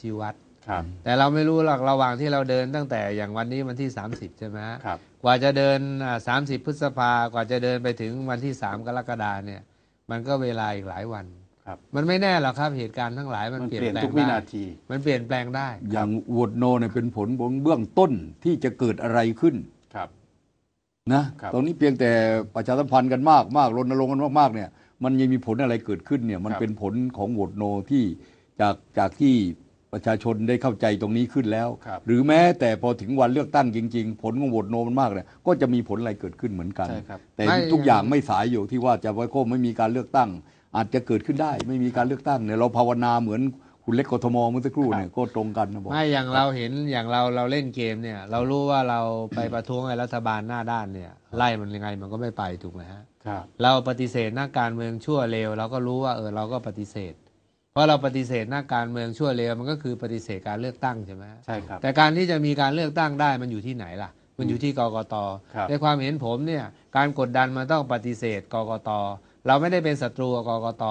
ชี้วัดครับ แต่เราไม่รู้หรอกระหว่างที่เราเดินตั้งแต่อย่างวันนี้วันที่ 30 ใช่ไหมฮะครับ กว่าจะเดินอ่า30 พฤษภากว่าจะเดินไปถึงวันที่ 3 กรกฎาเนี่ย มันก็เวลาอีกหลายวันครับ มันไม่แน่หรอกครับเหตุการณ์ทั้งหลายมันมันเปลี่ยเปนลี่ยนแปลทุงกวิได้นาที มันเปลี่ยนแปลงได้ อย่างโหวตโนเนี่ยเป็นผลเบื้องต้นที่จะเกิดอะไรขึ้นครับนะครับตรงนี้เพียงแต่ประชาสัมพันธ์กันมากมากรณรงค์กันมากๆเนี่ย มันยังมีผลอะไรเกิดขึ้นเนี่ย มันครับเป็นผลของโหวตโนที่จากจากที่ ประชาชนได้เข้าใจตรงนี้ขึ้นแล้วครับหรือแม้แต่พอถึงวันเลือกตั้งจริง ๆ ผลของโหวตโนมันมากเนี่ยก็จะมีผลอะไรเกิดขึ้นเหมือนกันใช่ครับแต่ไม่ทุกอย่างไม่สายอยู่ที่ว่าจะไว้โค้ไม่มีการเลือกตั้ง อาจจะเกิดขึ้นได้ ไม่มีการเลือกตั้งเนี่ยเราภาวนาเหมือนคุณเล็กกทมเมื่อสักครู่เนี่ยก็ตรงกันนะบอกไม่อย่างเราเห็นอย่างเราเราเล่นเกมเนี่ย เรารู้ว่าเราไปประท้วงไอ้รัฐบาลหน้าด้านเนี่ยไล่มันยังไงมันก็ไม่ไปถูกไหมฮะครับเราปฏิเสธนักการเมืองชั่วเลวเราก็รู้ว่าเออเราก็ปฏิเสธ เพราะเราปฏิเสธนักการเมืองชั่วเลวมันก็คือปฏิเสธการเลือกตั้งใช่ไหมฮะใช่ครับแต่การที่จะมีการเลือกตั้งได้มันอยู่ที่ไหนล่ะ มันอยู่ที่กกตครับในความเห็นผมเนี่ยการกดดันมันต้องปฏิเสธกกตเราไม่ได้เป็นศัตรูกับกกต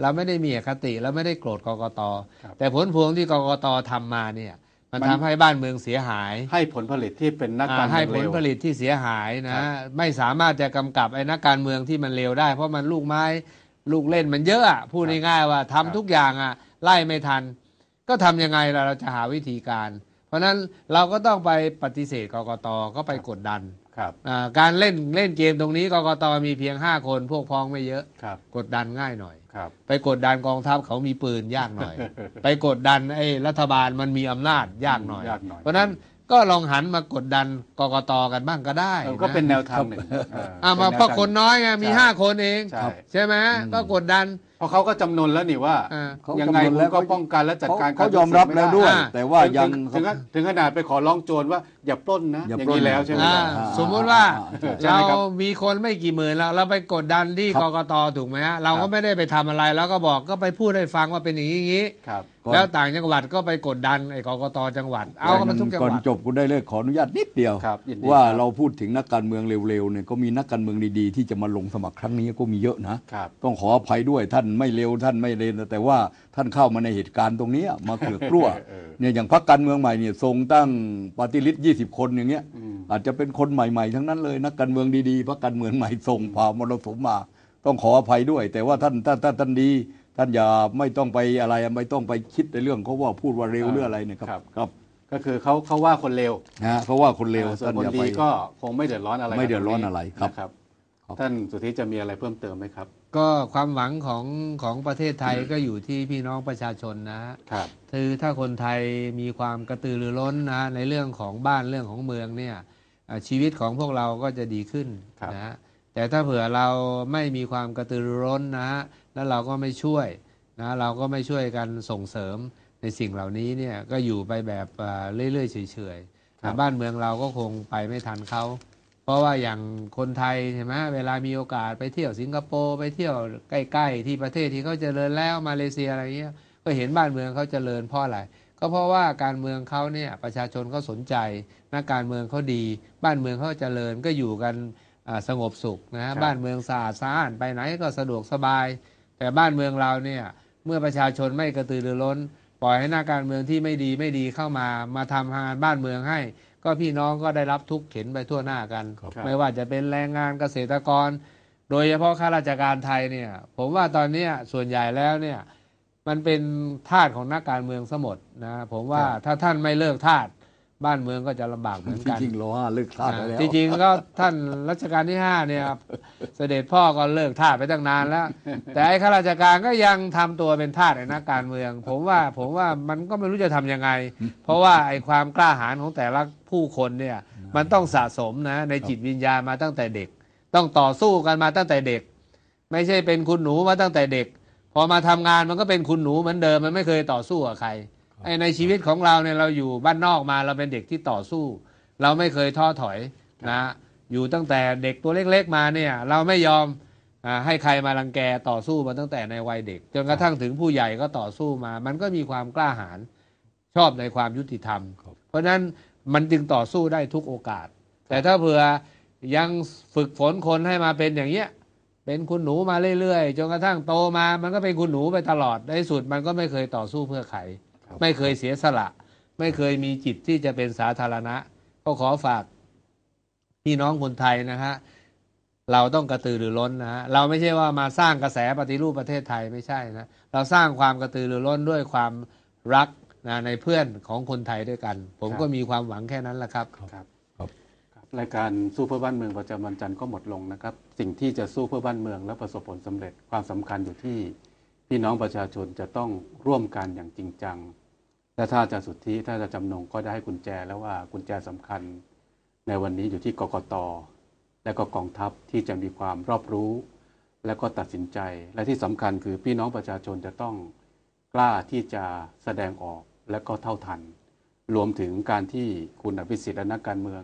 เราไม่ได้มีอคติเราไม่ได้โกรธกกตครับแต่ผลพวงที่กกตทำมาเนี่ยมันมันทำให้บ้านเมืองเสียหาย ให้ผลผลิตที่เป็นนักการอ่าเมืให้องผเร็ลวผลิตที่เสียหายนะครับไม่สามารถจะกำกับไอ้นักการเมืองที่มันเลวได้ เพราะมันลูกไม้ ลูกเล่นมันเยอะอะพูดง่ายๆว่าทำทุกอย่างอะไล่ไม่ทัน ก็ทำยังไงล่ะเราจะหาวิธีการ เพราะฉะนั้นเราก็ต้องไปปฏิเสธกกตก็ไปกดดันครับอ่าการเล่นเล่นเกมตรงนี้กกตมีเพียง 5 คนพวกพ้องไม่เยอะครับกดดันง่ายหน่อยครับไปกดดันกองทัพเขามีปืนยากหน่อย ไปกดดันไอ้รัฐบาลมันมีอำนาจยากหน่อยยากหน่อย เพราะฉะนั้น ก็ลองหันมากดดันกกตกันบ้างก็ได้เออก็เป็นนะแนวทางหนึ่งเอ่ามาป็แวเพราะทงคนน้อยไงมีใช่ห้าคนเองใช่ใช่ไหมก็กดดันเพราะเขาก็จำนนแล้วนี่ว่าอ่าเขายังไงจำนวนคุแล้ณวก็ป้องกันและจัดการเขากยอมรับทุจแล้วไได้วยอ่าแต่ว่ายังถึงถึงถึงขนาดไปขอร้องโจรว่าอย่าปล้นนะอย่าอย่างปล้นนี้แล้วใช่ไหมอ่าครับสมมุติว่าใช่ไหมเราครับมีคนไม่กี่หมื่นแล้วเราไปกดดันที่ครักบกตถูกไหมฮะเราครัก็บไม่ได้ไปทำอะไรแล้วก็บอกก็ไปพูดให้ฟังว่าเป็นอย่างนี้ อย่างนี้ครับก่อนแล้วต่างจังหวัดก็ไปกดดันไอ้กกตจังหวัด เอากันมาทุกจังหก่อนวัดจบคุณได้เลยขออนุญาตนิดเดียวครับยินดีว่าครับเราพูดถึงนักการเมืองเร็วๆเนี่ยก็มีนักการเมืองดีๆ ที่จะมาลงสมัครครั้งนี้ก็มีเยอะนะครับต้องขออภัยด้วยท่านไม่เร็วท่านไม่เร็วแต่ว่าท่านเข้ามาในเหตุการณ์ตรงเนี้ยมาเกลือกกลัวเออเนี่ยอย่างพรรคการเมืองใหม่เนี่ยทรงตั้งปฏิริษียี่สิบคนอย่างเงี้ยอืมอาจจะเป็นคนใหม่ๆ ทั้งนั้นเลยนักการเมืองดีๆพรรคการเมืองใหม่ส่งผ่ามรสุมมา ต้องขออภัยด้วย แต่ว่าท่านท่านท่านท่านดี ท่านอย่าไม่ต้องไปอะไรไม่ต้องไปคิดในเรื่องเขาว่าพูดว่าเร็วหรืออะไรเนะครับครับ ครับ ก็คือเขาเขาว่าคนเร็วนะฮะเพราะว่าคนเร็วอ่าส่วท่านนคนอย่าดีไปก็คงไม่เดือดร้อนอะไรไม่เดือดร้อนกัอะไรครับ นะครับ ครับ ท่านสุทธิจะมีอะไรเพิ่มเติมไหมครับ ก็ความหวังของของประเทศไทยก็อยู่ที่พี่น้องประชาชนนะฮะ ครับ คือถ้าคนไทยมีความกระตือรือร้นนะในเรื่องของบ้านเรื่องของเมืองเนี่ยอ่าชีวิตของพวกเราก็จะดีขึ้นครับ นะฮะแต่ถ้าเผื่อเราไม่มีความกระตือรือร้นนะฮะ แล้วเราก็ไม่ช่วยนะเราก็ไม่ช่วยกันส่งเสริมในสิ่งเหล่านี้เนี่ยก็อยู่ไปแบบอ่าเรื่อยๆเฉยๆครับบ้านเมืองเราก็คงไปไม่ทันเขาเพราะว่าอย่างคนไทยใช่ไหมเวลามีโอกาสไปเที่ยวสิงคโปร์ไปเที่ยวใกล้ ๆ ที่ประเทศที่เขาเจริญแล้วมาเลเซียอะไรเงี้ยก็เห็นบ้านเมืองเขาเจริญเพราะอะไรก็เพราะว่าการเมืองเขาเนี่ยประชาชนเขาสนใจนักการเมืองเขาดี บ้านเมืองเขาเจริญก็อยู่กันอ่าสงบสุขนะครัฮะบบ้านเมืองสะอาดสะอ้านไปไหนก็สะดวกสบาย แต่บ้านเมืองเราเนี่ยเมื่อประชาชนไม่กระตือรือร้น ปล่อยให้นักการเมืองที่ไม่ดีไม่ดีเข้ามามาทำงานบ้านเมืองให้ ก็พี่น้องก็ได้รับทุกข์เข็นไปทั่วหน้ากันครับไม่ว่าจะเป็นแรงงานเกษตรกร โดยเฉพาะข้าราชการไทยเนี่ย ผมว่าตอนเนี้ยส่วนใหญ่แล้วเนี่ยมันเป็นทาสของนักการเมืองสมดนะผมว่าครับถ้าท่านไม่เลิกทาส บ้านเมืองก็จะลำบากเหมือนจกันริงๆเราห้าเลิกทาสไปแล้วจริงๆก็ท่านรัชกาลที่ห้าเนี่ยเสด็จพ่อก็เลิกทาสไปตั้งนานแล้ว แต่ไอ้ข้าราชการก็ยังทำตัวเป็นทาสในนักการเมือง ผมว่าผมว่ามันก็ไม่รู้จะทำยังไง เพราะว่าไอ้ความกล้าหาญของแต่ละผู้คนเนี่ยมันต้องสะสมนะในจิตวิญญาณมาตั้งแต่เด็ก ต้องต่อสู้กันมาตั้งแต่เด็ก ไม่ใช่เป็นคุณหนูมาตั้งแต่เด็ก พอมาทำงานมันก็เป็นคุณหนูเหมือนเดิมมันไม่เคยต่อสู้กับใคร ไอ้ในชีวิตของเราเนี่ยเราอยู่บ้านนอกมาเราเป็นเด็กที่ต่อสู้ เราไม่เคยท้อถอยนะอยู่ตั้งแต่เด็กตัวเล็กๆมาเนี่ยเราไม่ยอมอาให้ใครมารังแกต่อสู้มาตั้งแต่ในวัยเด็ก จนกระทั่งถึงผู้ใหญ่ก็ต่อสู้มา มันก็มีความกล้าหาญชอบในความยุติธรรมครับเพราะฉะนั้นมันจึงต่อสู้ได้ทุกโอกาส แต่ถ้าเผื่อยังฝึกฝนคนให้มาเป็นอย่างเงี้ยเป็นคุณหนูมาเรื่อยๆจนกระทั่งโตมา มันก็เป็นคุณหนูไปตลอดในที่สุดมันก็ไม่เคยต่อสู้เพื่อใคร ไม่เคยเสียสละ ไม่เคยมีจิตที่จะเป็นสาธารณะ ก็ขอฝากพี่น้องคนไทยนะฮะเราต้องกระตือรือร้นนะฮะเราไม่ใช่ว่ามาสร้างกระแสปฏิรูปประเทศไทยไม่ใช่นะเราสร้างความกระตือรือร้นด้วยความรักนะในเพื่อนของคนไทยด้วยกัน ผมครับก็มีความหวังแค่นั้นแหละครับครับครับครับรายการสู้เพื่อบ้านเมืองประจำวันจันทร์ก็หมดลงนะครับ สิ่งที่จะสู้เพื่อบ้านเมืองและประสบผลสำเร็จความสำคัญอยู่ที่พี่น้องประชาชนจะต้องร่วมกันอย่างจริงจัง และถ้าจะสุทธิถ้าจะจำนงก็ได้ให้กุญแจแล้วว่ากุญแจสำคัญในวันนี้อยู่ที่กกต และก็กองทัพที่จะมีความรอบรู้ และก็ตัดสินใจ และที่สำคัญคือพี่น้องประชาชนจะต้องกล้าที่จะแสดงออกและก็เท่าทัน รวมถึงการที่คุณอภิสิทธิ์และนักการเมือง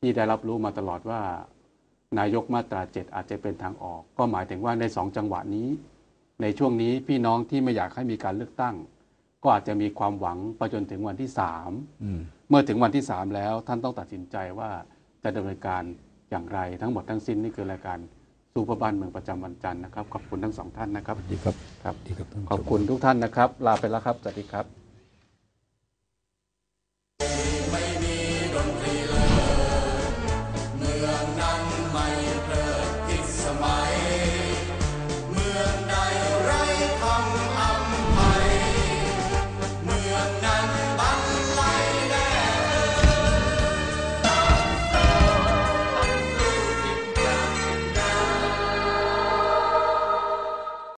ที่ได้รับรู้มาตลอดว่า นายกมาตราเจ็ดอาจจะเป็นทางออก ก็หมายถึงว่าในสองจังหวะนี้ ในช่วงนี้พี่น้องที่ไม่อยากให้มีการเลือกตั้ง ก็อาจจะมีความหวังไปจนถึงวันที่สามอืมเมื่อถึงวันที่สามแล้วท่านต้องตัดสินใจว่าจะดำเนินการอย่างไรทั้งหมดทั้งสิ้นนี่คือรายการสู้เพื่อบ้านเมืองประจำวันจันทร์นะครับขอบคุณทั้งสองท่านนะครับดีครับครับดีครับท่านผู้ชมขอบคุณทุกท่านนะครับ ลาไปแล้วครับสวัสดีครับ